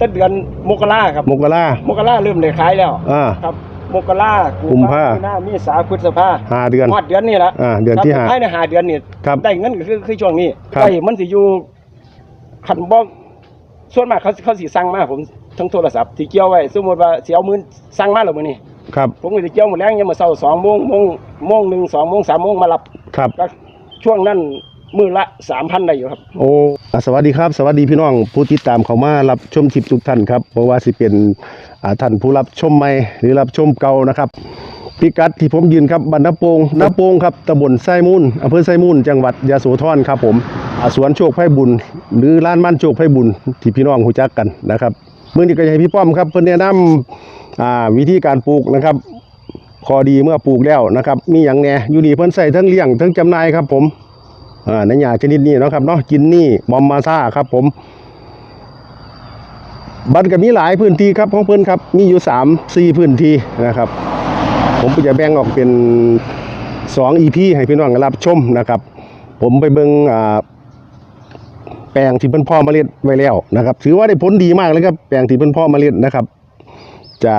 ปุ่นเด็ดตั้งเดือนมกราครับมกรามกราเริ่มได้ขายแล้วอ่า ครับมกรากุมภาหน้ามีสาพฤษภาห้าเดือนฮอดเดือนนี้ละอ่าเดือนที่ครับห้าภายในหาเดือนนี่ครับได้เงินก็คือคือช่วงนี้ครับได้มันสิอยู่คันบ่ส่วนมากเขาเขาสิสั่งมาผมทั้งโทรศัพท์ที่เกี่ยวไว้สมมุติว่าสิเอามื้อสั่งมาแล้วมื้อนี้ครับผมก็สิเกี่ยวหมดแรงยามมื้อเช้า2โมงโมงโมงหนึ่งสองโมงสามโมงมารับครับก็ช่วงนั้น มือละ3,000ได้อยู่ครับโอ้อะสวัสดีครับ สวัสดีพี่น้องผู้ติดตามเขามารับชมคลิปทุกท่านครับเพราะว่าสิเป็นอ่าท่านผู้รับชมใหม่หรือรับชมเก่านะครับพิกัดที่ผมยืนครับบ้านนาโปงนาโปงครับตำบลไส้มูลอำเภอไส้มูลจังหวัดยะโสธรครับผมอ่าสวนโชคไพบุญ หรือร้านมั่นโชคไพบุญที่พี่น้องรู้จักกันนะครับเมื้อนี้ก็จะให้พี่ป้อมครับเพิ่อนแนะนำอ่าวิธีการปลูกนะครับข้อดีเมื่อปลูกแล้วนะครับ มีหยังแหน่อยู่นี่เพิ่นใส่ทั้งเลี้ยงทั้งจำหน่ายครับผม ในหญ้าชนิดนี้นะครับเนาะกินนี่มอมมาซ่าครับผม บันก็มีหลายพื้นที่ครับของเพิ่อนครับ มีอยู่สามสี่พื้นที่นะครับ ผมจะแบ่งออกเป็นสองอีพีให้พี่น้องรับชมนะครับ ผมไปเบิงอ่าแปลงที่เพิ่นพ่อเล็ดไว้แล้วนะครับ ถือว่าได้ผลดีมากเลยครับแปลงที่เพิ่นพ่อเล็ดนะครับ จะ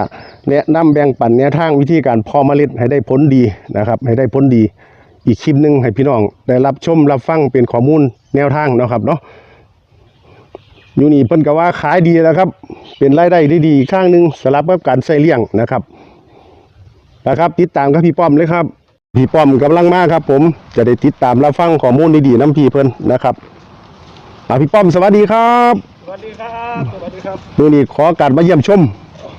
แนะนำแบ่งปันแนวทางวิธีการเพาะเล็ดให้ได้ผลดีนะครับ ให้ได้ผลดี อีกคลิปหนึ่งให้พี่น้องได้รับชมรับฟังเป็นข้อมูลแนวทางเนาะครับเนาะอยู่นี่เพิ่นก็ว่าขายดีแล้วครับ เป็นรายได้ได้ดีอีกข้างหนึ่งสำหรับกับการใส่เลี้ยงนะครับนะครับ ติดตามกับพี่ป้อมเลยครับ พี่ป้อมกำลังมาครับ ผมจะได้ติดตามรับฟังข้อมูลดีๆน้ำพี่เพิ่นนะครับอ่าพี่ป้อมสวัสดีครับสวัสดีครับสวัสดีครับมื้อนี้ขอการมาเยี่ยมชม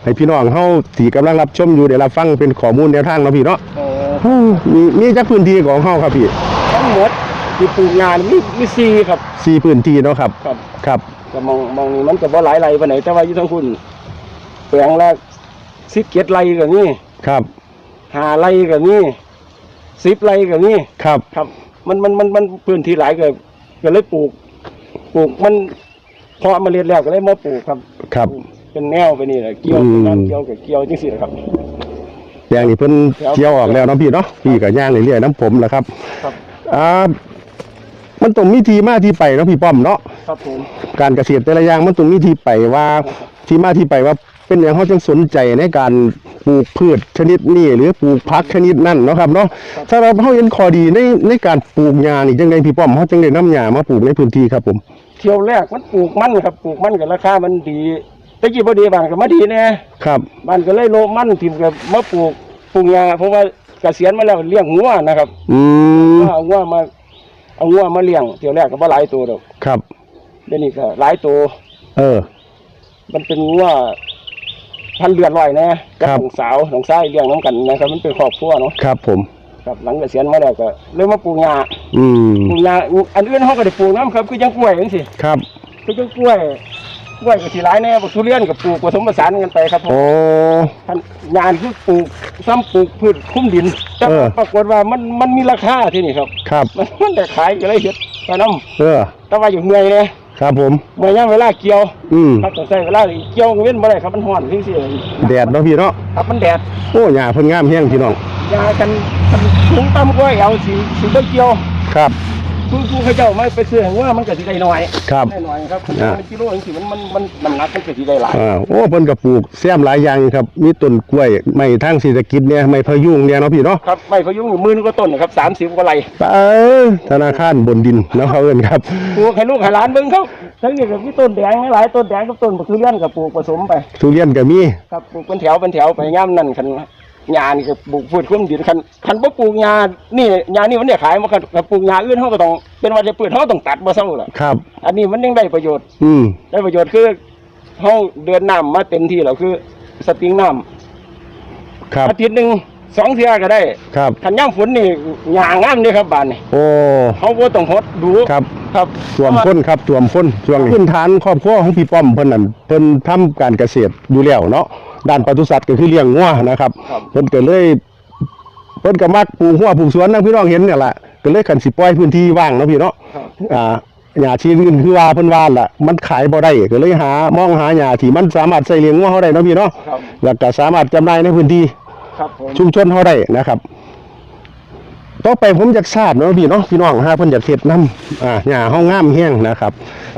ให้พี่น้องเฮาที่กำลังรับชมอยู่ได้รับฟังเป็นข้อมูลแนวทางเนาะพี่เนาะโอ้ มีมีจักพื้นที่ของเฮาครับพี่ทั้งหมดที่ปลูกงานมีมีซีครับสี่พื้นที่เนาะครับ ครับครับก็มองมองนี่มันก็บ่หลายไรปานไหนแต่ว่าอยู่ทั้งคุณแปลงละสิบเจ็ดไรก็มีครับห้าไรก็มีสิบไรก็มีครับครับ มันมันมันมันพื้นที่หลายก็ก็เลยปลูก ปลูกมันเพาะเมาเรียนแล้วก็เลยมาปลูกครับ ครับ เป็นแนวไปนี่แหละเกี่ยวอืมน้ำเกี่ยวกับเกี่ยวจังซี่แหละครับ อย่างนี้เพิ่นครับเที่ยวออกแล้วเนาะพี่เนาะพี่ก็ย่างเรื่อยๆน้ำผมแหละครับครับอ่ามันต้องมีที่มาที่ไปเนาะพี่ป้อมเนาะครับผมการเกษตรแต่ละอย่างมันต้องมีที่ไปว่าที่มาที่ไปว่าเป็นอย่างเขาจึงสนใจในการปลูกพืชชนิดนี้หรือปลูกผักชนิดนั้นเนาะครับเนาะถ้าเราเขาเห็นข้อดีในในการปลูกหญ้านี่จังไดพี่ป้อมเขาจังได้น้ำหญ้ามาปลูกในพื้นที่ครับผม เที่ยวแรกมันปลูกมันครับปลูกมันกับราคามันดี แต่กี้บ่ดีบางก็มาดีแน่ครับ บ้านก็เลยโลมันทิมกับมาปลูกปลูกยาเพราะว่าเกษียณมาแล้วเลี้ยงงัวนะครับ อืมก็เอางัวมาเอางัวมาเลี้ยงเที่ยวแรกก็บ่หลายตัวดอกครับ เดี๋ยวนี้ก็หลายตัว เออ มันเป็นงัวพันเลือดลอยนะกัครับ น้องสาวน้องชายเลี้ยงน้ำกันนะครับ มันเป็นครอบครัวเนาะครับผม ครับหลังเกษียณมาแล้วก็เลยมาปลูกยาอืมปลูกยาอันอื่นเขาก็ได้ปลูกน้ำครับคือยังกล้วยจังซี่ครับคือยังกล้วย กล้วยก็สิหลายแน่บักทุเรียนกับปลูกผสมผสานกันไปครับผมโอ้ท่านงานคือปลูกซ้ำปลูกพืชคุ้มดินแต่เออ ปรากฏว่ามันมันมีราคาที่นี่ครับ ครับ มันมันแต่ขายก็เลยเฮ็ดไปน้เออำแต่ว่าอยู่เมื่อยเลยครับผม เมื่อยย่ามเวลาเกี่ยวอืมครับต้องใช้เวลาเกี่ยวเว้นบ่ได้ครับมันร้อนที่สิแดดเนาะพี่เนาะครับมันแดดโอ้หญ้าเพิ่นงามแฮงพี่น้อง ยากันกันถุงต่ำกว่าเอาสิสิบ่เกี่ยว ครับ ผู้ผู้เขาเจ้าไม่ไปซื้อให้ว่ามันก็สิได้น้อยครับได้น้อยครับอ่า มันกิโลจังซี่มันมันมันน้ำหนักมันก็สิได้หลายอ่าโอ้เพิ่นก็ปลูกแซมหลายอย่างครับ มีต้นกล้วยไม้ทางเศรษฐกิจเนี่ยไม้พะยุงเนี่ยเนาะพี่เนาะครับไม่พยุงอยู่หมื่นกว่าต้นนะครับ30กว่าไร่เออธนาคารบนดินเนาะเขาเอิ้นครับ ปลูกให้ลูกให้หลานเบิ่งเขาทั้งนี้ก็มีต้นแดงหลายต้นแดงกับต้นบักทุเรียนก็ปลูกผสมไป ทุเรียนก็มีครับปลูกเป็นแถวเป็นแถวไปย่ำนั่นคัน หญ้านี่ก็ปลูกพืชคุ้มดินคันคันบ่ปลูกหญ้านี่หญ้านี่มันได้ขายมาคันคันปลูกหญ้าอื่นเฮาก็ต้องเป็นว่าจะพืชเฮาต้องตัดบ่เซาล่ะครับ อันนี้มันยังได้ประโยชน์ อืมได้ประโยชน์คือเฮาเดือนน้ำมาเต็มที่แล้วคือ สปริงน้ำครับอาทิตย์หนึงสองเทื่อก็ได้ครับ คันย่ำฝนนี่หญ้างามเด้ครับบ้านนี่โอ้เฮาบ่ต้องหดดูครับครับสวมพ้นครับสวมพ้นช่วงนี้พื้นฐานครอบครัวของพี่ป้อมเพิ่นนั่นเพิ่นทำการเกษตรอยู่แล้วเนาะ ด้านปศุสัตว์ก็คือเลี้ยงงัวนะครับครับ เพิ่นก็เลยเพิ่นก็มักปลูกหัวปลูกสวนนะพี่น้องเห็นเนี่ยแหละก็เลยขันสิปล่อยพื้นที่ว่างเนาะพี่เนาะครับ อ่าหญ้าชีอื่นคือว่าเพิ่นว่าล่ะ มันขายบ่ได้ก็เลยหามองหาหญ้าที่มันสามารถใส่เลี้ยงงัวเฮาได้เนาะพี่เนาะครับ แล้วก็สามารถจำหน่ายในพื้นที่ครับผมชุมชนเฮาได้นะครับ ต่อไปผมอยากทราบเนาะพี่เนาะพี่น้องฮะเพิ่นอยากเฮ็ดน้ำอ่าหญ้าเฮางามแห้งนะครับ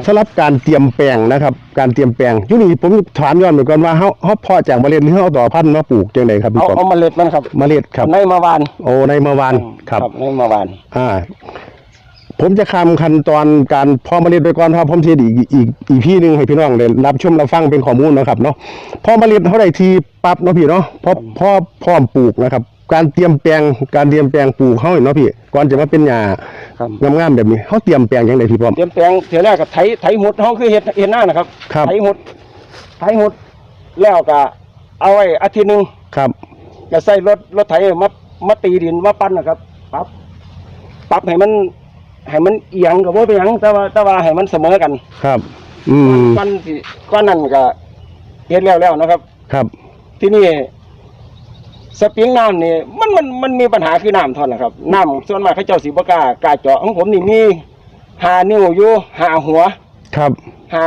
สำหรับการเตรียมแปลงนะครับ การเตรียมแปลงอยู่นี่ผมถามย้อนไปก่อนว่าเฮาเฮาเพาะจากเมล็ดหรือเฮาเอาต่อพันธุ์มาปลูกจังไดครับพี่เอาป้อมเอาเมล็ดมันครับเมล็ดครับในมาวานโอ้ในเมื่อวานครับในมาวานอ่าผมจะคำขั้นตอนการเพาะเมล็ดไปก่อนครับผมสิอีกอีกอีกพี่หนึงให้พี่น้องได้รับชมรับฟังเป็นข้อมูลเนาะครับเนาะพอเมล็ดเท่าได้ทีปั๊บเนาะพี่เนาะพอพอพร้อมปลูกนะครับ การเตรียมแปลงการเตรียมแปลงปลูกเฮาเนาะพี่ก่อนจะมาเป็นหญ้าครับ งามๆแบบนี้เฮาเตรียมแปลงจังไดพี่ป้อม เตรียมแปลงเทียแรกกับไถไถหดเฮาคือเฮ็ดเฮ็ดหน้านะครับครับ ไถหดไถหดแล้วก็เอาไว้อาทิตย์หนึงครับ ก็ใส่รถรถไถมามาตีดินมาปั้นนะครับปรับปรับให้มันให้มันเอียงก็บ่เป็นหยังแต่ว่าแต่ว่าให้มันเสมอกันครับ อืมก้อนที่ก้อนนั้นก็เฮ็ดแล้วแล้วนะครับ ครับ ที่นี่ สปริงน้ำนี่มันมันมันมีปัญหาคือน้ำเท่านั้นแหละครับน้ำส่วนมากเขาเจ้าสิบ่กล้ากล้าเจาะของผมนี่มีหานิ้วอยู่หาหัวครับหา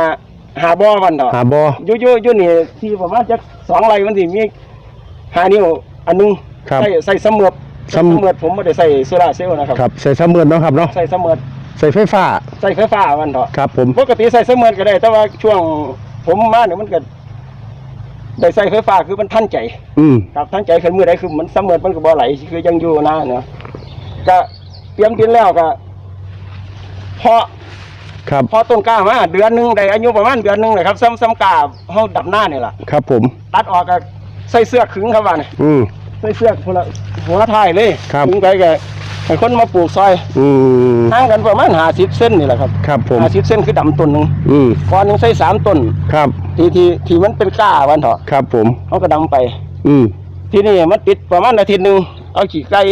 หาบ่อวันเถอะหาบ่อยู่อยู่อยู่นี่ที่ประมาณจักสองไร่มันสิมีหานิ้วอันหนึงครับใส่ใส่เสมือดสำเสมือดผมไม่ได้ใส่โซลาร์เซลล์นะครับครับใส่สำเมือนเนาะครับเนาะใส่เสมือดใส่ไฟฟ้า ใส่ไฟฟ้าวันเถอะครับผมปกติใส่เสมือดก็ได้ แต่ว่าช่วงผมมาเนี่ยมันก็ ได้ใส่ไฟฟ้าคือมันทันใจ อืมครับทันใจขึ้นมือใดคือมันเสมือดมันก็บ่ไหลคือยังอยู่นะเนาะก็เตรียมดินแล้วก็เพาะครับ เพาะต้นกล้ามาเดือนหนึงได้อายุประมาณเดือนหนึงเลยครับซ้ำซ้ำกล้าเฮาดับหน้านี่ล่ะครับผม ตัดออกก็ใส่เสื้อขึงครับว่านี่อืม ใส่เสื้อคนละหัวท้ายเลยครับ ขึงไปก็ ให้คนมาปลูกซอยอืม ห่างกันประมาณ50เส้นนี่แหละครับครับผม50เส้นคือดำต้นหนึงอืมก่อนหนึงใส่สามต้น ครับ ที่ที่ที่มันเป็นกล้าวันเถอะครับผมเฮาก็ดำไป อืม ที่นี่มันติดประมาณอาทิตย์หนึงเอาขี้ไก่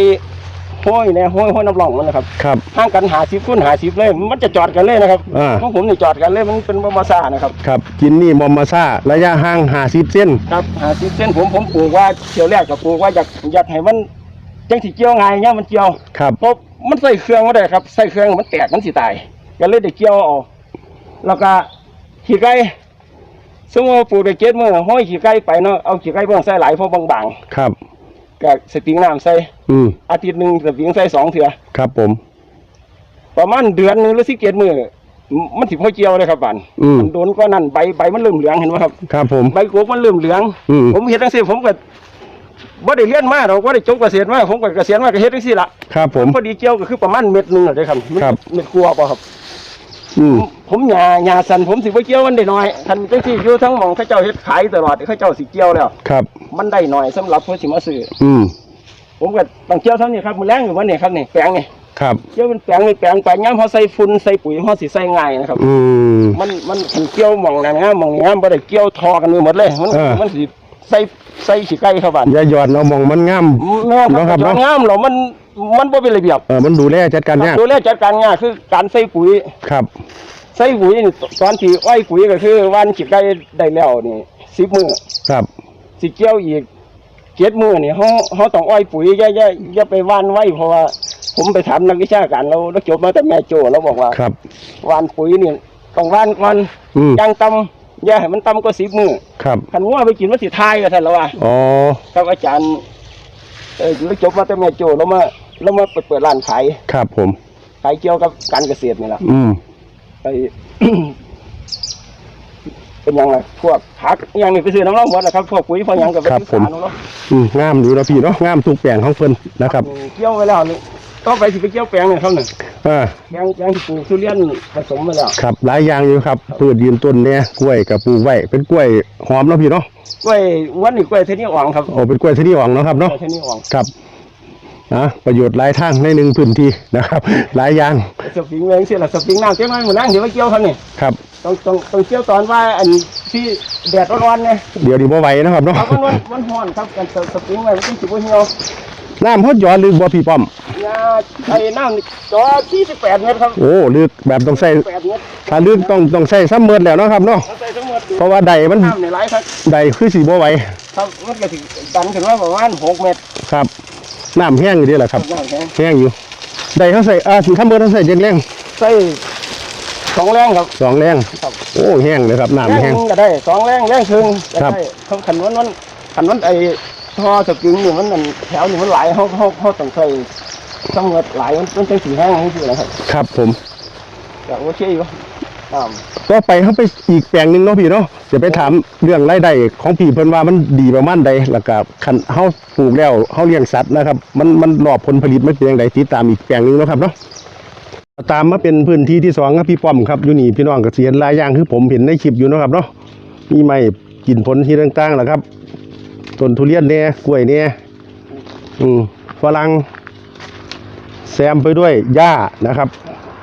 ห้อยในห้อยห้อยน้ำร่องมันนะครับครับ ห่างกันหาสิบคูณหาสิบเลย มันจะจอดกันเลยนะครับอ่า ของผมนี่จอดกันเลยมันเป็นบอมาซานะครับ ครับกินนี่มอมมาซ่าระยะห่างห้าสิบเส้น ครับหาสิบเส้นผมผมปลูกว่าเกี่ยวแรกกับปลูกว่าอยากอยากให้มัน จังสิเกี่ยวง่ายเนี่ยมันเกี่ยวครับเพราะมันใส่เครื่องมาได้ครับใส่เครื่องมันแตกมันสิตายก็เลยได้เกี่ยวเอาแล้วก็ขี้ไก่สมมติว่าปลูกได้เจ็ดมือห้อยขี้ไก่ไปเนาะเอาขี้ไก่เบิ่งใส่หลายเพราะบางครับๆก็สติงน้ำใส่อืมอาทิตย์หนึ่งสติงใส่สองเถื่อครับผม ประมาณเดือนหนึงหรือสิเจ็ดมือมันสิพอเกี่ยวเลยครับบันอืมมันโดนก็นั่นใบใบมันเริ่มเหลืองเห็นไหมครับ ครับผม ใบกบมันเริ่มเหลืองอืมผมเฮ็ดจังซี่ผมก็ บ่ได้เรียนมาหรอกบ่ได้จบเกษตรมาผมก็เกษียณมาก็เฮ็ดจังซี่ล่ะครับผม พอดีเกี่ยวก็คือประมาณเม็ดหนึงน่ะเด้อครับครับ เม็ดกลัวบ่ครับ อืม ผมหญ้าหญ้าสันผมสิบ่เกี่ยวมันได้น้อยคันจังซี่อยู่ทั้งหม่องเขาเจ้าเฮ็ดขายตลอดเขาเจ้าสิเกี่ยวแล้ว ครับ มันได้น้อยสำหรับผู้สิมาซื้ออืม ผมก็ต้องเกี่ยวเท่านี้ครับมื้อแรงอยู่วันนี้ครับนี่แปลงนี่ครับ เกี่ยวเป็นแปลงเป็นแปลงไปยามเฮาใส่ฝุ่นใส่ปุ๋ยเฮาสิใส่ง่ายนะครับ อืม มันมันมันเกี่ยวหม่องนั้นงามหม่องนี้งามบ่ได้เกี่ยวทอกันไปหมดเลยมันเออ มันสิ ใส่ใส่ขี้ไก่เข้าบ้านอย่าหยอดเอามองมันงามแม่นเนาะคครัรับบเนาะ งามหรอมันมันบ่เป็นระเบียบเออมันดูแลจัดการยากดูแลจัดการง่ายคือการใส่ปุ๋ยครับใส่ปุ๋ยนี่ตอนที่อ้อยปุ๋ยก็คือวันขี้ไก่ได้แล้วนี่10มื้อครับสิเกี่ยวอีก7มื้อนี่เฮาเฮาต้องอ้อยปุ๋ยอย่าอย่าอย่าไปหว่านไว้เพราะว่าผมไปถามนักวิชาการเราเราจบมาแต่แม่โจ้เราบอกว่าครับหว่านปุ๋ยนี่ต้องหว่านก่อนอืมย่างต่ำ อย่าให้มันต่ำกว่า10มื้อครับคันงัวไปกินมันสิทายก็ท่านแล้วว่าอ๋อครับอาจารย์เออเราจบมาแต่แม่โจ้เรามาเรามาเปิดเปิดร้านขายครับ ผมขายเกี่ยวกับการเกษตรนี่แหละอืมไปเป็นหยังไงพวกผักอหยังนี่ไปซื้อน้ำร้อนหมดนะครับพวกปุ๋ยพวกหยังกับไปครับซื้อผมสารเนาะอืมงามดูนะพี่เนาะงามทุกแปลงของเพิ่นนะครับ เกี่ยวไว้แล้วนี่ ต้องไปสิไปเกี่ยวแปลงเนี่ยเขาหนึ่งอ่าแปลงแปลงที่ปลูกทุเรียนผสมไปแล้วครับหลายอย่างอยู่ครับพืชยืนต้นเนี่ยกล้วยกับปลูกไว้เป็นกล้วยหอมเนาะพี่เนาะกล้วยวันนี้กล้วยเทนี่อ่องครับโอ้เป็นกล้วยที่นี่หวังเนาะครับกล้เนาะวยเทนี่อ่องครับนะประโยชน์หลายทางในหนึ่งพื้นที่นะครับ หลายอย่างสปริงเองเสียละสปริงน้ำเจ้าไม้หมดนั่งเดี๋ยวไปเกี่ยวครับนี่ครับต้องต้องต้องเกี่ยวตอนว่าอันที่แดดร้อนๆไงเดี๋ยวดีบ่ไหวนะครับเนาะครับมันมันมันร้อนครับกันสปริงไว้มันสิบ่เหี่ยว น้ำฮดหยอดลึกบ่พี่ป้อมยาไอ้น้ำนี่จอ48เมตรครับโอ้ลึกแบบต้องใส่8เมตรถ้าลึกต้องต้องใส่ซ้ำเมิดแล้วเนาะครับเนาะเอาใส่ทั้งหมดดูเพราะว่าใดมันน้ำในหลายครับใดคือสีบ่ไหวครับมันก็สิดันขึ้นมาประมาณ6เมตรครับน้ำแห้งอยู่เดีแหละครับ น้ำแข็งแห้งอยู่ใดเขาใส่อ่าสิทำเบิดเขาใส่จังแรงใส่สองแรงครับ สองแรงครับ โอ้แห้งเลยครับน้ำแรแห้งงก็ได้สองแรงแรงครึ่งก็ครับได้เขาขันวันวันขันวันไอ้ ท่อสปริงนี่มันนั่นแถวนี่มันหลายเขาเขาเขาต้องใส่ต้องเงิดหลายมันมันเป็นสีแห้งนี่คือนะครับครับผมแต่โอเคอยู่อ่าก็ไปเข้าไปอีกแปลงหนึงเนาะพี่เนาะจะไปถามเรื่องรายได้ของพี่เพิ่นว่ามันดีประมาณใดแล้วก็คันเฮาปลูกแล้วเฮาเลี้ยงสัตว์นะครับ มันมันรอบผลผลิตมันเป็นจังไดติดตามอีกแปลงหนึงเนาะครับเนาะตามมาเป็นพื้นที่ที่สองครับพี่ป้อมครับอยู่นี่พี่น้องก็สิเห็นหลายอย่างคือผมเห็นในคลิปอยู่เนาะครับเนาะมีไม้กินผลที่ต่างๆแหละครับ ต้นทุเรียนแหน่กล้วยแหน่อืมฝรั่งแซมไปด้วยหญ้านะครับ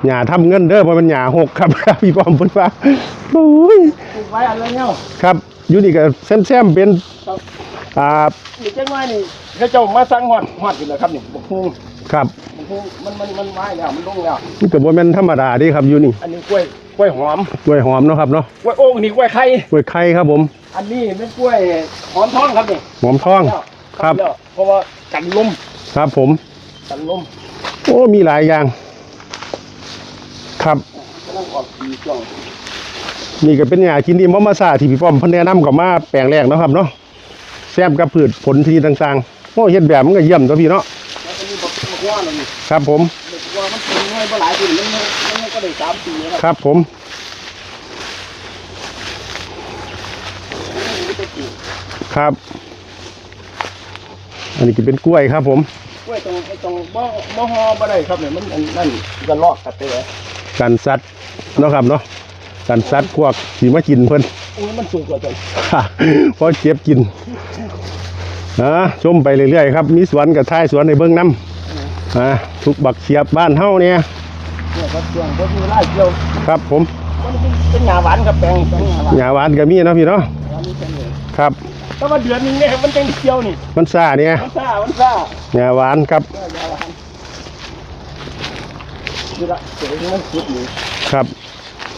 หญ้าทำเงินเด้อเพราะมันหญ้าหกครับพี่ป้อมเพิ่นว่าโอ้ยปลูกไว้อันละเนี่ยครับอยู่นี่ก็แซมๆเป็นครับอ่านี่เจ้าน้อยนี่เขาเจ้ามาสั่งฮอดฮอดอยู่แล้วครับนี่บักฮุงครับบักฮุงมันมันมันไม้แล้วมันลงแล้วนี่ก็บ่แม่นธรรมดาเด้ครับอยู่นี่ อันนี้กล้วย กล้วยหอมกล้วยหอมเนาะครับเนาะกล้วยโอ่งนี่กล้วยไข่กล้วยไข่ครับผม อันนี้เป็นกล้วยหอมทองครับนี่หอมทองครับแล้วเพราะว่ากันลมครับผมกันลมโอ้มีหลายอย่าง ครับกำลังออกดีช่วงนี่ก็เป็นหญ้ากินดีมอมาซาที่พี่ป้อมเพิ่นแนะนำกับมาแปลงแรกเนาะครับเนาะแซมกับพืชผลที่ต่างๆโอ้เฮ็ดแบบมันก็เยี่ยมตัวพี่เนาะแล้วก็มีบักบักว่าแล้วนี่ครับผมบักว่ามันเป็นน้อยบ่หลายปีมันมันมันก็ ได้สามปีแล้วครับผมครับ อันนี้ก็เป็นกล้วยครับผมกล้วยตรงไอ้ตรงบ่บ่ฮอบ่ได้ครับเนี่ยมันอันนั่นก็ลอกกัดไปเลยกันสัตว์เนาะครับเนาะกันสัตว์พวกสีมากินเพิ่นอุ้ยมันสูงกว่าจังพอเก็บกินนะชมไปเรื่อยๆครับ มีสวนกับท้ายสวนในเบื้องน้ำอ่าทุกบักเสียบบ้านเฮาเนี่ยเนี่ย ครับช่วงบ่มีเวลาเกี่ยวครับผมมันเป็นเป็นหญ้าหวานครับแปลงแปลงหญ้าหวานหญ้าหวานก็มีเนาะพี่เนาะหวานนี่เป็นเลยครับแต่ว่าเดือนหนึงเนี่ยมันจังเกี่ยวนี่มันซ่าเนี่ยมันซ่ามันซ่าหญ้าหวานครับเออหญ้าหวานนี่ละเดี๋ยวนี้มันสุดนี่ครับ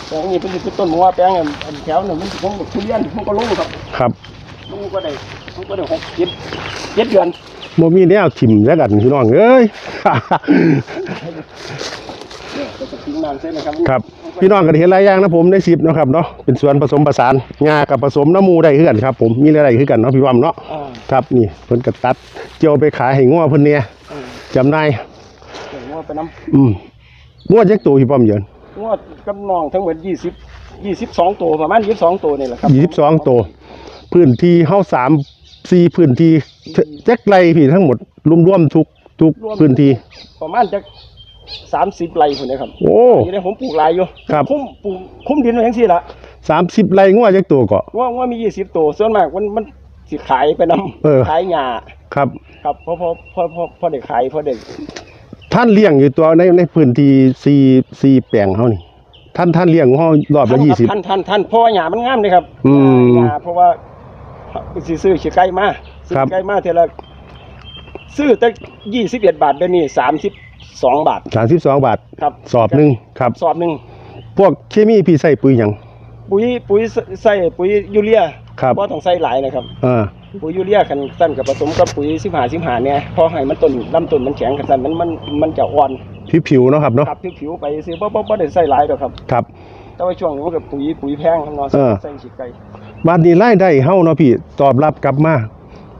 แปลงนี้เป็นสิต้นหัวแปลงอันอันแถวนึงมันสิของทุเรียนมันก็ลงครับครับมันก็ได้มันก็ได้หกเจ็ดเจ็ดเดือนโมมีแนวถิ่มแล้วกันพี่น้องเอ้ยเนี่ยก็ จะทิ้งน้ำเส้นนะครับครับ พี่น้องก็ได้เห็นหลายอย่างนะผมในสิบนาะครับเนาะเป็นสวนผสมผสานงากับผสมน้ำมูได้คือกันครับ ผมมีอะไรคือกันเนาะพี่วามเนาะอ่าครับนี่เพิ่นก็ตัดเจียวไปขายให้งัวเพิ่นเนี่ยอ่าจำได้เดี๋ยวว่าไปน้อืมงัวจักตัวพี่ป้อมเยินำงวดกับน้องทั้งหมดยี่สิบยี่สิบสองตัวประมาณยี่สิบสองตัวนี่แหละครับยี่สิบสองตัวพื้นที่เฮาสามสี่พื้นที่จักไรพี่ทั้งหมดรวมๆทุกทุกพื้นที่ประมาณจะ สามสิบไร่คนนี้ครับโอ้ อยู่ในผมปลูกหลายอยู่ครับ คุ้มปลูกคุ้มดินไว้ทั้งสี่ละสามสิบไรงัวจักตัวก็ว่าว่ามียี่สิบตัวส่วนมากมันมันสิขายไปนเออำขายหญ้าครับ ครับเพราะเพราะเพราะเพราะเพราะเด็กขายเพราะเด็กท่านเลี้ยงอยู่ตัวในในพื้นที่สี่สี่แปลงเฮานี่ ท่านท่านเลี้ยงของเฮารอบละยี่สิบ ท่านท่านท่านเพราะว่าหญ้ามันงามเลยครับอืมหญ้าเพราะว่าสิซื้อขี้ไก่มาซื้อครับขี้ไก่มาเท่าละซื้อตั้งยี่สิบเอ็ดบาทเดี๋ยวนี้สามสิบ สองบาทสามสิบสองบาท ครับสอบหนึ่งครับ สอบหนึ่งพวกเคมีพี่ใส่ปุ๋ยหยังปุ๋ยปุ๋ยใส่ปุ๋ยยูเรียครับเพราะต้องใส่หลายนะครับอ่าปุ๋ยยูเรียคันสั้นกับผสมกับปุ๋ยสิบหาสิบหาเนี่ยพอให้มันต้นลำต้นมันแข็งกันสั้นมันมันมันจะอ่อนผิวผิวๆเนาะครับเนาะครับผิวๆไปซื้อเพราะเพราะได้ใส่หลายดอกครับครับแต่ว่าช่วงนี้มันก็ปุ๋ยปุ๋ยแพงครับเนาะเออใส่ขี้ไก่บาดนี้รายได้เฮาเนาะพี่ตอบรับกลับมา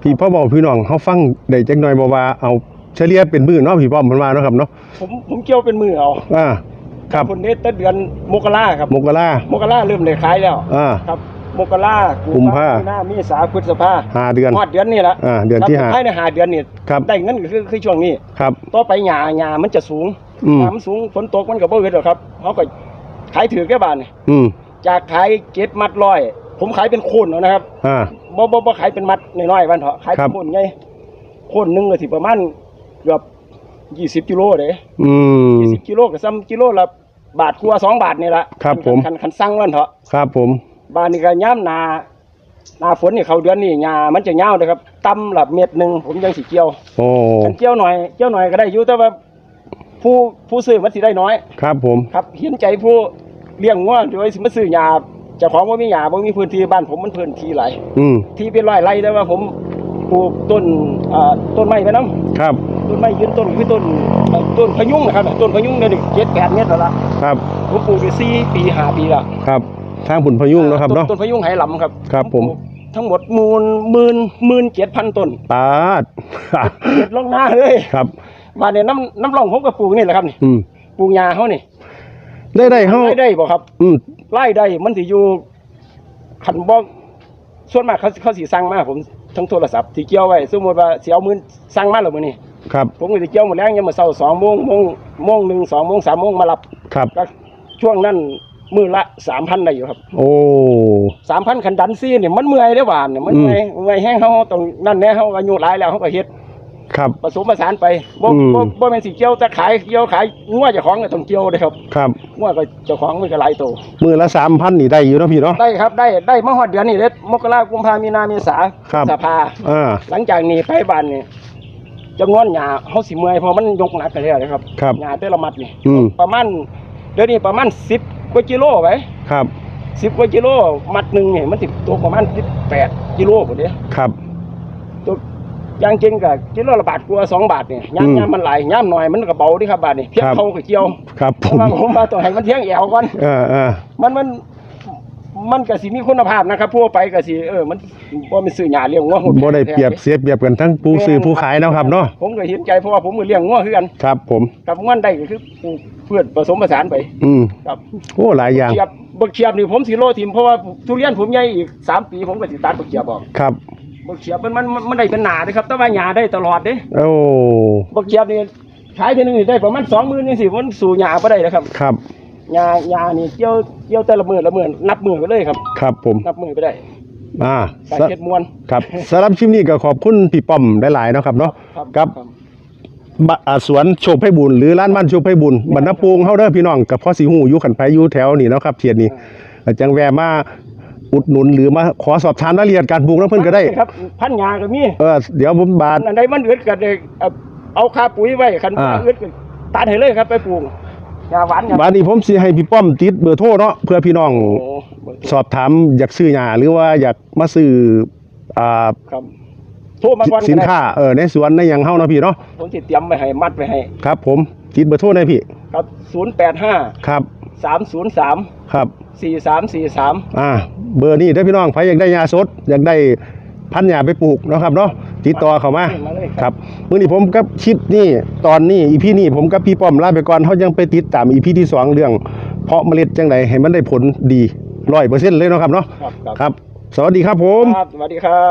พี่พ่อบอกพี่น้องเฮาฟังได้จักหน่อยบ่ว่าเอา เฉลี่ยเป็นมื้อเนาะพี่ป้อมเพิ่นว่าเนาะครับเนาะผมผมเกี่ยวเป็นมือเอาอ่าครับคนนี้ตั้งเดือนมกราครับมกรามกราเริ่มได้ขายแล้วอ่าครับมกรากุมภาหน้ามีสาพฤษภาห้าเดือนฮอดเดือนนี้ละอ่าเดือนที่ห้าภายในหาเดือนนี่ครับได้เงินก็คือคือช่วงนี้ครับต่อไปหญ้าหญ้ามันจะสูงอืมน้ำสูงฝนตกมันก็บ่เกิดหรอกครับเขาก็ขายถือแค่บาทนี่อืมจากขายเก็ดมัดร้อย ผมขายเป็นโคนเอานะครับอ่าบ่บ่บ่ขายเป็นมัดน้อยๆวันเถอะขายครัเป็นบโคนไงโคนหนึงก็สิประมาณ เกือบ20กิโลเด้อืม20กิโลก็ซ้ำกิโลละบาทกว่า2บาทนี่ละครับคันผม คันคันสั่งวันเถอะครับผมบ้านนี้ก็ย่ามหนาหนาฝนนี่เขาเดือนนี้หญ้ามันจะยาวนะครับต่ำละเม็ดหนึงผมยังสิเกี่ยวโอ้ คันเกี่ยวหน่อยเกี่ยวหน่อยก็ได้อยู่แต่ว่าผู้ผู้ซื้อมันสิได้น้อย ครับผม ครับเห็นใจผู้เลี้ยงงัวโดยสิมาซื้อหญ้าเจ้าของว่ามีหญ้าบ่มีพื้นที่บ้านผมมันพื้นที่หลายอืม ที่เป็นร้อยไร่แต่ว่าผมปลูกต้นอ่าต้นไม้ไปน้ครับำ ต้นไม้ยืนต้นคือต้นเอ่อต้นพะยุงนะครับต้นพะยุงเนี่ยเจ็ดแปดเมตรแล้วล่ะครับผมปลูกไปสี่ปีห้าปีละครับทางผุนพยุงเนาะครับเนาะต้ต้นพะยุงไหหลำครับครับผมปลูกทั้งหมดมูลหมื่นหมื่นเจ็ดพันต้นปาดเจ็ดลงหน้าเลยครับบ้านเนี่ยน้ำน้ำร่องผมก็ปลูกนี่แหละครับนี่อืมปลูกยาเขานี่ได้ได้เฮาไล่ได้บ่ครับ อืมไล่ได้มันสิอยู่ขันบ่ส่วนมากเขาเขาสิสั่งมาผมทั้งโทรศัพท์ที่เกี่ยวไว้สมมุติว่าสิเอามื้อสั่งมาแล้วมื้อนี้ ครับผมก็สิเกี่ยวหมดแรงยามมื้อเช้า2โมงโมงโมงหนึ่งสองโมงสามโมงมารับครับ ก็ช่วงนั้นมื้อละ3,000ได้อยู่ครับโอ้3,000คันดันซี่นี่มันเมื่อยเด้อหวานเนี่ยมันเมื่อยเมื่อยแห้งเฮาต้องนั่นแน่เฮาอายุหลายแล้วเฮาก็เฮ็ดครับผสมผสานไปบ่อืมบ่บ่แม่นสิเกี่ยวแต่ขายเกี่ยวขายงัวเจ้าของก็ต้องเกี่ยวเด้อครับครับงัวก็เจ้าของมันก็หลายโตมือละ3,000นี่ได้อยู่เนาะพี่เนาะได้ครับได้ได้มาฮอดเดือนนี้เด้อมกราคมกุมภามีนาเมษาครับสภาอ่าหลังจากนี้ไปบ้านนี่ จำนวนหญ้าเฮาสิเมื่อยเพราะมันยกหนักกันแล้วนะครับครับหญ้าแต่ละมัดนี่อืมประมาณเดี๋ยวนี้ประมาณ10กว่ากิโลไปครับ10กว่ากิโลมัดหนึงนี่มันสิตกประมาณ18กิโลพุ่นเด้ครับตกอย่างจริงก็กิโลละบาทกว่า2บาทนี่ยามอืมยามมันหลายยามน้อยมันก็เบาเดิครับบาดนี่เพียงครับ เขาก็เกี่ยวครับผเพราะมว่าผมมาต้องให้มันเที่ยงแอวก่อนเอ่าอ่ามันมัน มันก็สิมีคุณภาพนะครับพวกไปก็สิเออมันบ่มีซื้อหญ้าเลี้ยงงัวหมบ่ได้เปรียบเสียเปรียบกันทั้งผู้ซื้อผู้ขายเนาะครับเนาะผมก็เห็นใจเพราะว่าผมก็เลี้ยงงัวคือกันครับ ผมกับงัวได้ก็คือปลูกเพื่อนผสมผสานไป อืมครับโอ้หลายอย่างเขียบบักเขียบนี่ผมสิโลทิมเพราะว่าทุเรียนผมใหญ่อีกสามปีผมก็สิตัดบักเขียบออกครับบักเขียบมันมันมันมันได้เป็นหนาเด้ครับแต่ว่าหญ้าได้ตลอดเด้โอ้บักเขียบนี่ขายทีนึงนี่ได้ประมาณ20,000นี่สิมันสู่หญ้าบ่ได้นะครับครับ หญ้าหญ้านี่เกี่ยวเกี่ยวแต่ละมื้อละมื้อนับมื้อไปเลยครับครับผมนับมื้อไปได้อ่าการสะเฮ็ดมวนครับสำหรับคลิปนี้ก็ขอบคุณพี่ป้อมหลายๆเนาะครับเนาะครับบะอ่าสวนโชคไพบุญหรือร้านบ้านโชคไพบุญบรรณปูงเฮาเด้อพี่น้องกับพ่อสีหูอยู่ขันไผอยู่แถวนี่เนาะครับเทียนนี้ก็จังแวะมาอุดหนุนหรือมาขอสอบถามรายละเอียดการปลูกน้ำเพิ่นก็ได้ครับ พันหญ้าก็มีเออเดี๋ยวผมบาทอันใดมันอึดก็ได้เอาเอาค่าปุ๋ยไว้คันอ่าอึดก็ตัดให้เลยครับไปปลูก หญ้าหวานหญ้าบาทนี้ผมสิให้พี่ป้อมติดเบอร์โทรเนาะเพื่อพี่น้องโอ้เบิดสอบถามอยากซื้อหญ้าหรือว่าอยากมาซื้ออ่าครับโทรมาก่อนก็ได้สินค้าเออในสวนในหยังเฮาเนาะพี่เนาะผมสิเตรียมไว้ให้มัดไว้ให้ครับ ผมติดเบอร์โทรได้พี่ครับ085ครับ303ครับ4343อ่าเบอร์นี้ถ้าพี่น้องใครอยากได้ยาสด อยากได้ พันธุ์ยาไปปลูกเนาะครับเนาะติดต่อเข้ามามาเลยครับมื้อนี้ผมกับคลิปนี่ตอนนี้อีพีนี้ผมกับพี่ป้อมลาไปก่อนเขายังไปติดตามอีพีที่สองเรื่อง เพาะเมล็ดจังไดให้มันได้ผลดีร้อยเปอร์เซ็นต์เลยเนาะครับเนาะครับครับครับ สวัสดีครับผมครับสวัสดีครับ